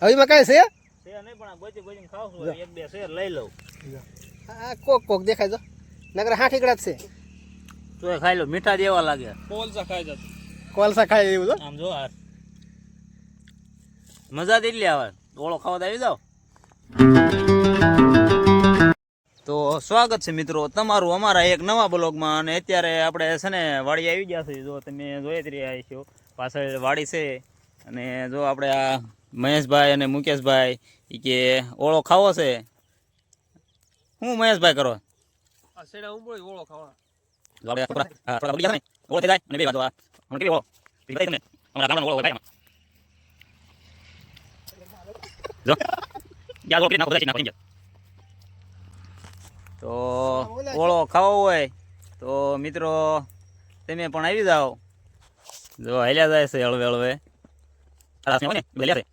હવે એમાં કાંઈ છે? છે નહીં પણ બચી બચીને ખાવશું હવે એક બે શેર લઈ લઉં. આ કોક કોક દેખાય જો નગર હા ઠીકડા છે. તો ખાઈ લો મીઠા દેવા લાગે. કોલસા ખાઈ જતો કોલસા ખાઈ એવું તો? આમ જો હાર. મજા જ એટલી આવે. ઓળો ખાવા તો આવી જાવ તો સ્વાગત છે મિત્રો. તમારું અમારા એક નવા બ્લોગમાં અને અત્યારે આપણે છે ને વાડી આવી ગયા છે જો તમે જોઈ જ રહ્યા છો પાછળ વાડી છે. અને જો આપણે આ મહેશભાઈ અને મુકેશભાઈ ઈ કે ઓળો ખાવો છે હું મહેશભાઈ કરો આ સેડા ઉંબળી ઓળો ખાવા આપણે થોડા હા, થોડા ઉડી ગયા છે ને ઓળો થઈ જાય અને બે બાજુ આ હમણાં કેવી ઓળો બીજી બતાવી તમને હમણાં ગામડાનો ઓળો હોય ભાઈ જો યા ઓળો કરી નાખો બધા નાખો અહીંયા. તો ઓળો ખાવો હોય તો મિત્રો તમે પણ આવી જાઓ જો હાલ્યા જાય છે હળવે હળવે રાસ હોય ને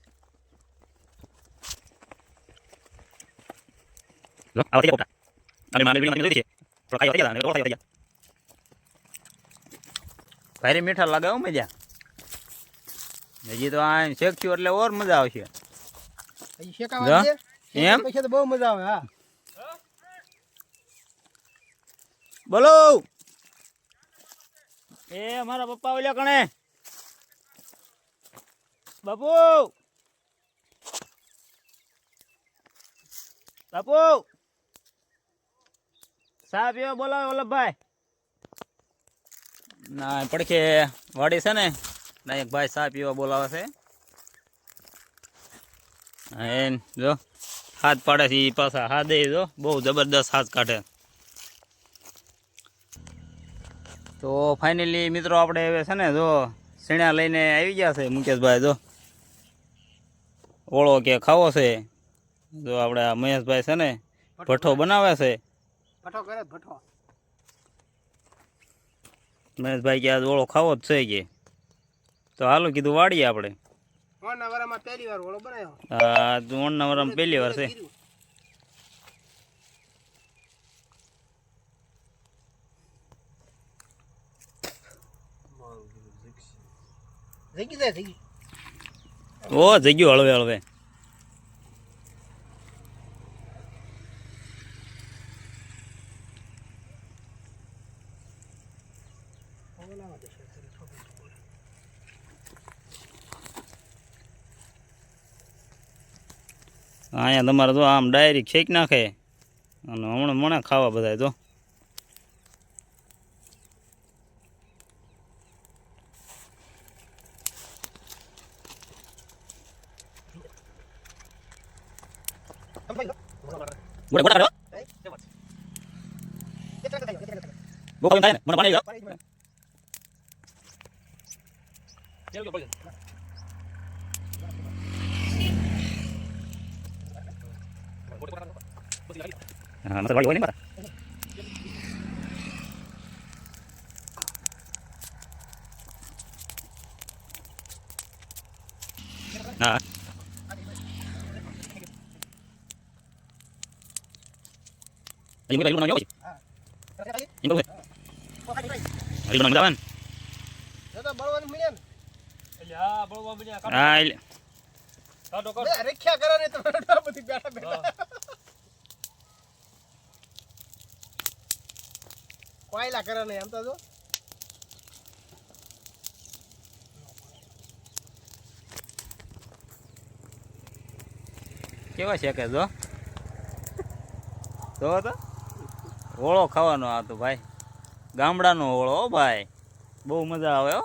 જો આવા થઈ ગયા પોપટા. અને મારે બીજું નથી થોડા ખાઈ ગયા ઓળો ખાઈ ગયા ભારે મીઠા લાગે હો મજા. હજી તો આ શેકશું એટલે ઓર મજા આવશે. હજી શેકાવા દે એમ? પછી તો બહુ મજા આવે હા. બોલો! એ મારા પપ્પા ઓલ્યા કણે. બાપુ! બાપુ! સા પીવા બોલાવે વલ્લભભાઈ. ના પડખે વાડી છે ને નાયક ભાઈ સાહેબ પીવા બોલાવે છે. એન, જો, હાથ પાડે છે ઈ પાછા. હાથ જો, બહુ જબરદસ્ત હાથ કાઢે. તો ફાઇનલી મિત્રો આપણે હવે છે ને, જો, સીણા લઈને આવી ગયા છે મુકેશભાઈ, જો. ઓળો કે ખાવો છે. જો આપણે મહેશભાઈ છે ને, ભઠ્ઠો બનાવે છે. ભઠ્ઠો કરે ભઠો. મહેશભાઈ કે આજ ઓળો ખાવો જ છે કે. તો હાલો કીધું વાડીએ આપણે. વણના વરામાં પહેલી વાર ઓળો બનાવ્યો. પહેલી વાર છે. જગી જાય જગી ઓ જગ્યું હળવે હળવે. અહીંયા તમારે જો આમ ડાયરેક્ટ શેક નાખે. અને હમણાં મને ખાવા બધા જો ગોળા ગોળા કાઢો બહુ ખાઈને થાય ને, મને પાણી જાવ તેલ કે પડી હા મતલબ વાળી હોય ને મારા હા Ayun ko, ayun ko nang yaway. Ayun ko, ayun ko nang હા બળવા મળ્યા કાઢો. કાઢો કાઢો. બે રેખ્યા ને તમે બધી બેઠા બેઠા. કોયલા કરે ને એમ તો જો. કેવા છે કે જો? તો તો. ઓળો ખાવાનો આ તો ભાઈ. ગામડાનો ઓળો હો ભાઈ. બહુ મજા આવે હો.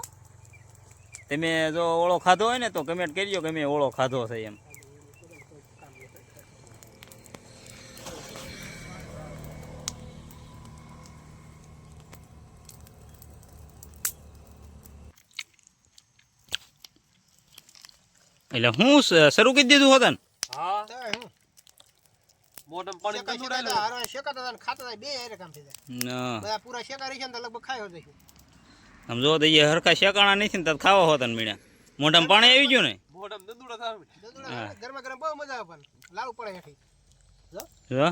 તમે જો ઓળો ખાધો હોય ને તો કમેન્ટ કરજો કે મેં ઓળો ખાધો છે એમ. એટલે હું શરૂ કરી દીધું હોતા ને? હા. મોઢમ પાણી શેકાય ગંદુ શેકાય ડાયલું. હારો શેકાતા હતા ને ખાતા હતા બે હારે કામ થઈ જાય. ના. બધા પૂરા શેકા રહી છે ને લગભગ ખાઈ જઈશું આમ જો તો એ હરખા શેકાણા નથી ને તો ખાવા હોતા ને મીણા. મોઢામાં પાણી આવી ગયું ને. ગરમા ગરમ બહુ મજા આવે પણ. પડે હેઠી જો. જો.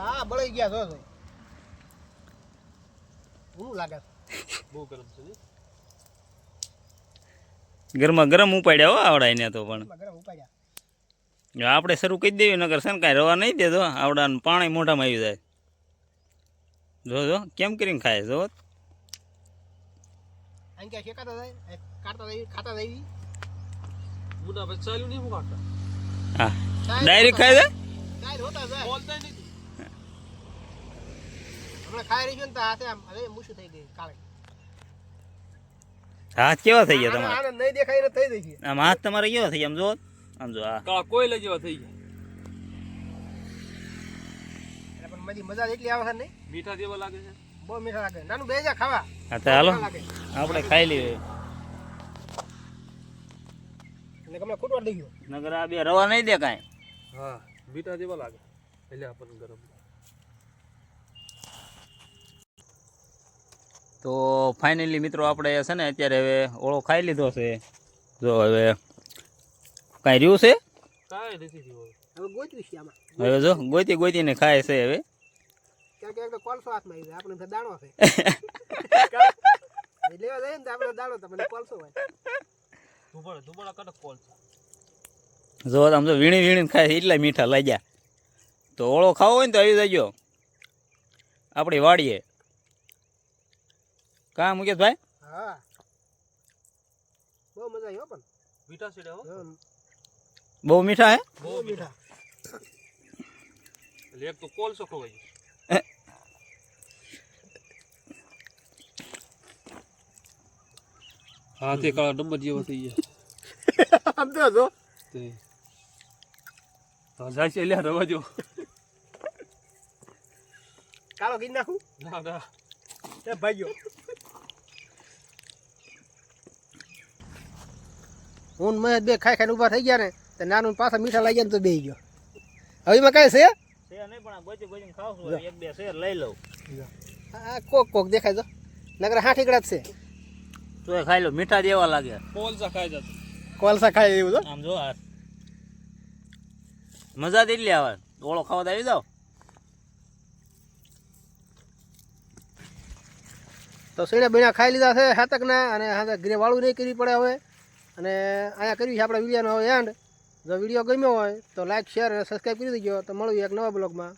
હા બળી ગયા જો જો હું લાગે. બહુ ગરમ છે ગરમા ગરમ ઉપાડ્યા હો આવડા એને તો પણ. ગરમ ઉપાડ્યા. આપણે શરૂ કરી દેવી નગર છે ને કાંઈ રવા નહીં દેતો આવડા પાણી મોઢામાં આવી જાય. જો જો કેમ કરીને ખાય જો? અહીં ક્યાં શેકાતા જાય અહીં કાઢતા જાય ખાતા જાય મુના પછી ચાલ્યું નહીં હું હા. ડાયરેક્ટ ખાય છે? ડાયરેક્ટ હોતા જાય. બોલતા નથી હમણાં ખાઈ ને તો હાથે આમ હવે મૂછું થઈ ગઈ કાળે. હાથ કેવા થઈ ગયા આને- તમારા? નહીં દેખાય ને થઈ ગઈ આમ હાથ તમારે કેવા થઈ ગયા? આમ જો આમ જો આ. કોઈ કોયલા જેવા થઈ ગયા એટલે પણ મજી મજા એટલી આવે છે ને? મીઠા જેવા લાગે છે? બહુ મીઠા લાગે. નાનું બે જા ખાવા. હા તો હાલો. આપણે ખાઈ લઈએ. એટલે ગમે ખૂટવા દઈ ગયો. નગર આ બે રવા નહીં દે કાંઈ. હા મીઠા જેવા લાગે. એટલે આપણને ગરમ તો ફાઇનલી મિત્રો આપણે છે ને અત્યારે હવે ઓળો ખાઈ લીધો છે. જો હવે કાંઈ રહ્યું છે? કાંઈ નથી હવે જો ગોતી ગોતીને ખાય છે હવે. કારણ કે તો કોલસો હાથમાં આવી જાય. આપણે દાણો છે. લેવા જાય ને આપણે દાણો તો કોલસો હોય. ધુમાડા ધુમાડા કડક કોલ જો આમ તો વીણી વીણી ખાય એટલા મીઠા લાગ્યા. તો ઓળો ખાવો હોય ને તો આવી જજો. આપણી વાડીએ. કા મુકેશભાઈ? હા. બહુ મજા આવી હો પણ. મીઠા છે બહુ મીઠા હે? બહુ મીઠા. એક તો કોલસો ખવાય. હા તે કાળા નંબર જેવા થઈ ગયા. આમ તો જો તે. હા જાય છે લ્યા રવા જો. કાળો ગીન નાખું? ના ના. એ ભાગ્યો હું મેં બે ખાઈ ખાઈને ઊભા થઈ ગયા ને તો નાનું પાછા મીઠા લાગ્યા ને તો બે ગયો. હવે એમાં કાંઈ છે? છે નહીં પણ ગોતી ગોતીને ખાવશું. એક બે શેર લઈ લઉં. આ કોક કોક દેખાય જો નગર હાઠીકડા જ છે. તો એ ખાઈ લો મીઠા જેવા લાગે. કોલસા ખાઈ જતો કોલસા ખાય એવું તો? આમ જો આ. મજા જ એટલી આવે. ઓળો ખાવા તો આવી જાવ તો સીણા બીણા ખાઈ લીધા છે હાતકના અને હાથક ઘરે વાળું નહીં કરવી પડે હવે. અને અહીંયા કર્યું છે આપણે વિડીયોનો હવે એન્ડ જો વીડિયો ગમ્યો હોય તો લાઈક શેર અને સબસ્ક્રાઈબ કરી દેજો. તો મળ્યું એક નવા બ્લોગમાં.